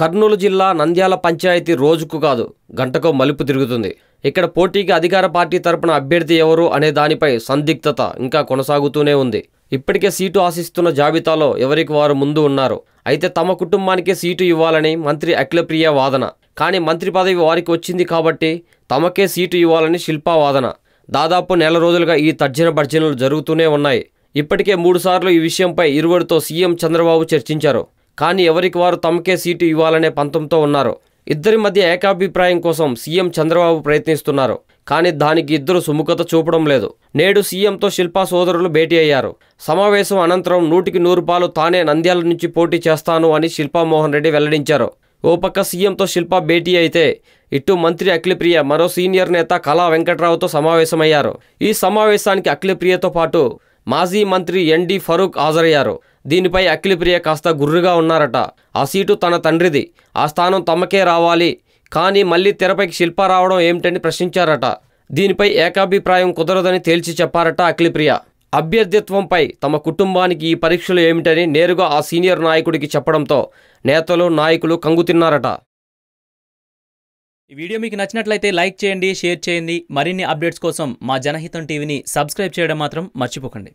కర్నూలు జిల్లా నంద్యాల పంచాయతీ రోజుకు కాదు గంటకో మలుపు తిరుగుతుంది. ఇక్కడ పోటీకి అధికార పార్టీ తరపున అభ్యర్థి ఎవరు అనే దానిపై సందిగ్ధత ఇంకా కొనసాగుతూనే ఉంది. ఇప్పటికే సీటు ఆశిస్తున్న జాబితాలో ఎవరికి వారు ముందు ఉన్నారు? అయితే తమ కుటుంబానికే సీటు ఇవ్వాలని మంత్రి అఖిలప్రియ వాదన. కానీ మంత్రి పదవి వారికి వచ్చింది కాబట్టి తమకే సీటు ఇవ్వాలని శిల్పా వాదన. దాదాపు నెల రోజులుగా ఈ తర్జన భర్జనలు జరుగుతూనే ఉన్నాయి. ఇప్పటికే మూడుసార్లు ఈ విషయంపై ఇరువురితో సీఎం చంద్రబాబు చర్చించారు. కానీ ఎవరికి వారు తమకే సీటు ఇవ్వాలనే పంతంతో ఉన్నారు. ఇద్దరి మధ్య ఏకాభిప్రాయం కోసం సీఎం చంద్రబాబు ప్రయత్నిస్తున్నారు. కానీ దానికి ఇద్దరు సుముఖత చూపడం లేదు. నేడు సీఎంతో శిల్పా సోదరులు భేటీ అయ్యారు. సమావేశం అనంతరం నూటికి నూరు పాలు తానే నంద్యాల నుంచి పోటీ చేస్తాను అని శిల్పా మోహన్ రెడ్డి వెల్లడించారు. ఓ పక్క సీఎంతో శిల్పా భేటీ అయితే ఇటు మంత్రి అఖిలప్రియ మరో సీనియర్ నేత కళా వెంకట్రావుతో సమావేశమయ్యారు. ఈ సమావేశానికి అఖిలప్రియతో పాటు మాజీ మంత్రి ఎన్డి ఫరూక్ హాజరయ్యారు. దీనిపై అఖిలప్రియ కాస్త గుర్రుగా ఉన్నారట. ఆ సీటు తన తండ్రిది. ఆ స్థానం తమకే రావాలి. కానీ మళ్ళీ తెరపైకి శిల్ప రావడం ఏమిటని ప్రశ్నించారట. దీనిపై ఏకాభిప్రాయం కుదరదని తేల్చి చెప్పారట అఖిలప్రియ. అభ్యర్థిత్వంపై తమ కుటుంబానికి ఈ పరీక్షలు ఏమిటని నేరుగా ఆ సీనియర్ నాయకుడికి చెప్పడంతో నేతలు నాయకులు కంగుతిన్నారట ఈ వీడియో మీకు నచ్చినట్లయితే లైక్ చేయండి షేర్ చేయండి. మరిన్ని అప్డేట్స్ కోసం మా జనహితం టీవీని సబ్స్క్రైబ్ చేయడం మాత్రం మర్చిపోకండి.